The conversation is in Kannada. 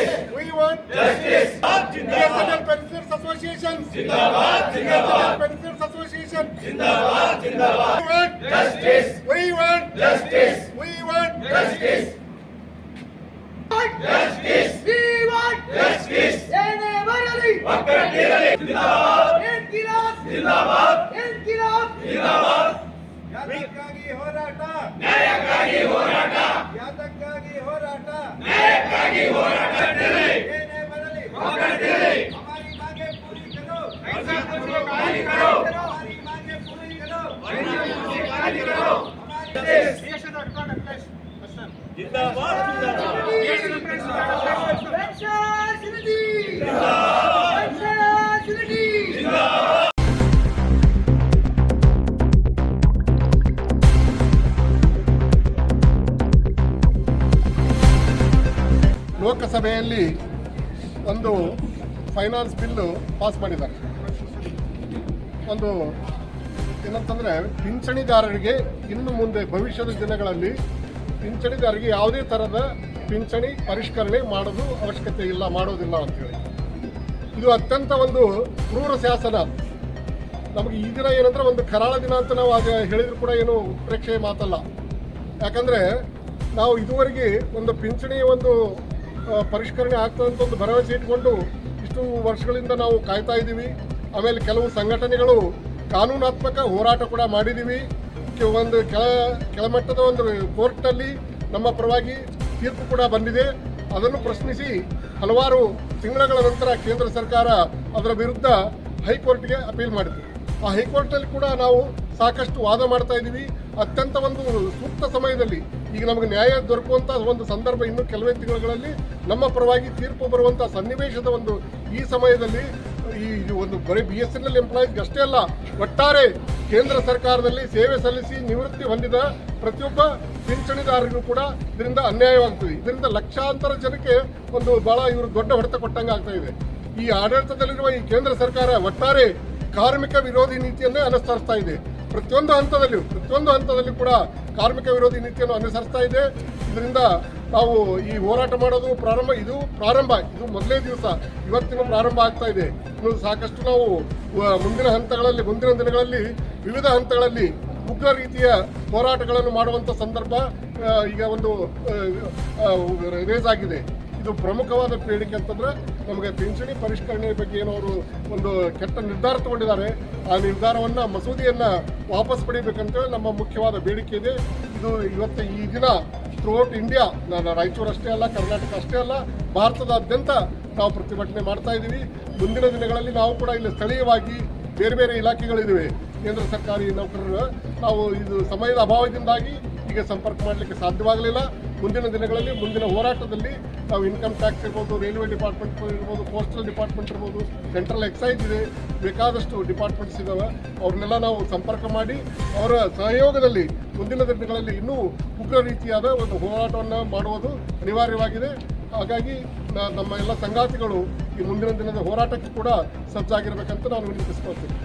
justice. We want justice. National Pensioners Association. Zindabad, Zindabad. National Association. Zindabad, Zindabad. We want justice. We want justice. We want justice. Justice. We want justice. ಏನೇ ಬರಲಿ ಒಕ್ಕಟ್ಟಿರಲಿ ಜಿಂದಾಬಾದ್ ಯಾತಕ್ಕಾಗಿ ಹೋರಾಟ. ನ್ಯಾಯಕ್ಕಾಗಿ ಹೋರಾಟ. ಯಾತಕ್ಕಾಗಿ ಹೋರಾಟ. ನ್ಯಾಯಕ್ಕಾಗಿ ಹೋರಾಟ. ಏನೇ ಬರಲಿ. ಹಮಾರಿ ಮಾಂಗೆ ಪೂರಿ ಕರೋ ಹಮಾರಿ ಮಾಂಗೆ ಪೂರಿ ಕರೋ ಪೆನ್ಷನ್ ಸಿರಿಡಿ ಲೋಕಸಭೆಯಲ್ಲಿ ಒಂದು ಫೈನಾನ್ಸ್ ಬಿಲ್ಲು ಪಾಸ್ ಮಾಡಿದ್ದಾರೆ. ಒಂದು ಏನಂತಂದರೆ, ಪಿಂಚಣಿದಾರರಿಗೆ ಇನ್ನು ಮುಂದೆ ಭವಿಷ್ಯದ ದಿನಗಳಲ್ಲಿ ಪಿಂಚಣಿದಾರರಿಗೆ ಯಾವುದೇ ಥರದ ಪಿಂಚಣಿ ಪರಿಷ್ಕರಣೆ ಮಾಡೋದು ಅವಶ್ಯಕತೆ ಇಲ್ಲ, ಮಾಡೋದಿಲ್ಲ ಅಂತೇಳಿ ಇದು ಅತ್ಯಂತ ಒಂದು ಕ್ರೂರ ಶಾಸನ. ನಮಗೆ ಈ ದಿನ ಏನಂದ್ರೆ ಒಂದು ಕರಾಳ ದಿನ ಅಂತ ನಾವು ಆಗ ಹೇಳಿದ್ರು ಕೂಡ ಏನು ಉತ್ಪ್ರೇಕ್ಷೆಯ ಮಾತಲ್ಲ. ಯಾಕಂದ್ರೆ, ನಾವು ಇದುವರೆಗೆ ಒಂದು ಪಿಂಚಣಿಯ ಒಂದು ಪರಿಷ್ಕರಣೆ ಆಗ್ತದೆ ಅಂತ ಒಂದು ಭರವಸೆ ಇಟ್ಕೊಂಡು ಇಷ್ಟು ವರ್ಷಗಳಿಂದ ನಾವು ಕಾಯ್ತಾ ಇದ್ದೀವಿ. ಆಮೇಲೆ ಕೆಲವು ಸಂಘಟನೆಗಳು ಕಾನೂನಾತ್ಮಕ ಹೋರಾಟ ಕೂಡ ಮಾಡಿದ್ದೀವಿ. ಒಂದು ಕೆಳ, ಕೆಳಮಟ್ಟದ ಒಂದು ಕೋರ್ಟ್ನಲ್ಲಿ ನಮ್ಮ ಪರವಾಗಿ ತೀರ್ಪು ಕೂಡ ಬಂದಿದೆ. ಅದನ್ನು ಪ್ರಶ್ನಿಸಿ ಹಲವಾರು ತಿಂಗಳ ನಂತರ ಕೇಂದ್ರ ಸರ್ಕಾರ ಅದರ ವಿರುದ್ಧ ಹೈಕೋರ್ಟ್ಗೆ ಅಪೀಲ್ ಮಾಡಿತು. ಆ ಹೈಕೋರ್ಟ್ನಲ್ಲಿ ಕೂಡ ನಾವು ಸಾಕಷ್ಟು ವಾದ ಮಾಡ್ತಾ ಇದ್ದೀವಿ. ಅತ್ಯಂತ ಒಂದು ಸೂಕ್ತ ಸಮಯದಲ್ಲಿ ಈಗ ನಮಗೆ ನ್ಯಾಯ ದೊರಕುವಂಥ ಒಂದು ಸಂದರ್ಭ ಇನ್ನು ಕೆಲವೇ ತಿಂಗಳುಗಳಲ್ಲಿ ನಮ್ಮ ಪರವಾಗಿ ತೀರ್ಪು ಬರುವಂಥ ಸನ್ನಿವೇಶದ ಒಂದು ಈ ಸಮಯದಲ್ಲಿ ಈ ಒಂದು ಬರೀ B S N L employees ಅಷ್ಟೇ ಅಲ್ಲ, ಒಟ್ಟಾರೆ ಕೇಂದ್ರ ಸರ್ಕಾರದಲ್ಲಿ ಸೇವೆ ಸಲ್ಲಿಸಿ ನಿವೃತ್ತಿ ಹೊಂದಿದ ಪ್ರತಿಯೊಬ್ಬ ಪಿಂಚಣಿದಾರರಿಗೂ ಕೂಡ ಇದರಿಂದ ಅನ್ಯಾಯವಾಗ್ತದೆ. ಇದರಿಂದ ಲಕ್ಷಾಂತರ ಜನಕ್ಕೆ ಒಂದು ಬಹಳ ಇವರು ದೊಡ್ಡ ಹೊಡೆತ ಕೊಟ್ಟಂಗೆ ಆಗ್ತಾ ಇದೆ. ಈ ಆಡಳಿತದಲ್ಲಿರುವ ಈ ಕೇಂದ್ರ ಸರ್ಕಾರ ಒಟ್ಟಾರೆ ಕಾರ್ಮಿಕ ವಿರೋಧಿ ನೀತಿಯನ್ನೇ ಅನುಸರಿಸ್ತಾ ಇದೆ. ಪ್ರತಿಯೊಂದು ಹಂತದಲ್ಲಿ ಪ್ರತಿಯೊಂದು ಹಂತದಲ್ಲಿ ಕೂಡ ಕಾರ್ಮಿಕ ವಿರೋಧಿ ನೀತಿಯನ್ನು ಅನುಸರಿಸ್ತಾ ಇದೆ. ಇದರಿಂದ ನಾವು ಈ ಹೋರಾಟ ಮಾಡೋದು ಪ್ರಾರಂಭ, ಇದು ಪ್ರಾರಂಭ, ಇದು ಮೊದಲೇ ದಿವಸ ಇವತ್ತಿನ ಪ್ರಾರಂಭ ಆಗ್ತಾ ಇದೆ. ಇನ್ನು ಸಾಕಷ್ಟು ನಾವು ಮುಂದಿನ ಹಂತಗಳಲ್ಲಿ, ಮುಂದಿನ ದಿನಗಳಲ್ಲಿ, ವಿವಿಧ ಹಂತಗಳಲ್ಲಿ ಉಗ್ರ ರೀತಿಯ ಹೋರಾಟಗಳನ್ನು ಮಾಡುವಂತ ಸಂದರ್ಭ ಈಗ ಒಂದು ರೇಸ್ ಆಗಿದೆ. ಇದು ಪ್ರಮುಖವಾದ ಬೇಡಿಕೆ ಅಂತಂದ್ರೆ ನಮಗೆ ಪಿಂಚಣಿ ಪರಿಷ್ಕರಣೆ ಬಗ್ಗೆ ಏನೋ ಅವರು ಒಂದು ಕೆಟ್ಟ ನಿರ್ಧಾರ ತಗೊಂಡಿದ್ದಾರೆ. ಆ ನಿರ್ಧಾರವನ್ನ ಮಸೂದೆಯನ್ನ ವಾಪಸ್ ಪಡಿಬೇಕಂತೇಳಿ ನಮ್ಮ ಮುಖ್ಯವಾದ ಬೇಡಿಕೆ ಇದೆ. ಇದು ಇವತ್ತು ಈ ದಿನ ಥ್ರೂಔಟ್ ಇಂಡಿಯಾ ನಾನು ರಾಯಚೂರು ಅಷ್ಟೇ ಅಲ್ಲ, ಕರ್ನಾಟಕ ಅಷ್ಟೇ ಅಲ್ಲ, ಭಾರತದಾದ್ಯಂತ ನಾವು ಪ್ರತಿಭಟನೆ ಮಾಡ್ತಾ ಇದ್ದೀವಿ ಮುಂದಿನ ದಿನಗಳಲ್ಲಿ ನಾವು ಕೂಡ ಇಲ್ಲಿ ಸ್ಥಳೀಯವಾಗಿ ಬೇರೆ ಬೇರೆ ಇಲಾಖೆಗಳಿವೆ ಕೇಂದ್ರ ಸರ್ಕಾರಿ ನೌಕರರು, ನಾವು ಇದು ಸಮಯದ ಅಭಾವದಿಂದಾಗಿ ಈಗ ಸಂಪರ್ಕ ಮಾಡಲಿಕ್ಕೆ ಸಾಧ್ಯವಾಗಲಿಲ್ಲ. ಮುಂದಿನ ದಿನಗಳಲ್ಲಿ, ಮುಂದಿನ ಹೋರಾಟದಲ್ಲಿ ನಾವು ಇನ್ಕಮ್ ಟ್ಯಾಕ್ಸ್ ಇರ್ಬೋದು ರೈಲ್ವೆ ಡಿಪಾರ್ಟ್ಮೆಂಟ್ ಇರ್ಬೋದು ಪೋಸ್ಟಲ್ ಡಿಪಾರ್ಟ್ಮೆಂಟ್ ಇರ್ಬೋದು ಸೆಂಟ್ರಲ್ ಎಕ್ಸೈಸ್ ಇದೆ, ಬೇಕಾದಷ್ಟು ಡಿಪಾರ್ಟ್ಮೆಂಟ್ಸ್ ಇದ್ದಾವೆ ಅವ್ರನ್ನೆಲ್ಲ ನಾವು ಸಂಪರ್ಕ ಮಾಡಿ, ಅವರ ಸಹಯೋಗದಲ್ಲಿ ಮುಂದಿನ ದಿನಗಳಲ್ಲಿ ಇನ್ನೂ ಉಗ್ರ ರೀತಿಯಾದ ಒಂದು ಹೋರಾಟವನ್ನು ಮಾಡುವುದು ಅನಿವಾರ್ಯವಾಗಿದೆ. ಹಾಗಾಗಿ ನಮ್ಮ ಎಲ್ಲ ಸಂಗಾತಿಗಳು ಈ ಮುಂದಿನ ದಿನದ ಹೋರಾಟಕ್ಕೆ ಕೂಡ ಸಜ್ಜಾಗಿರಬೇಕಂತ ನಾನು ವಿನಂತಿಸ್ಕೊಳ್ತೀನಿ.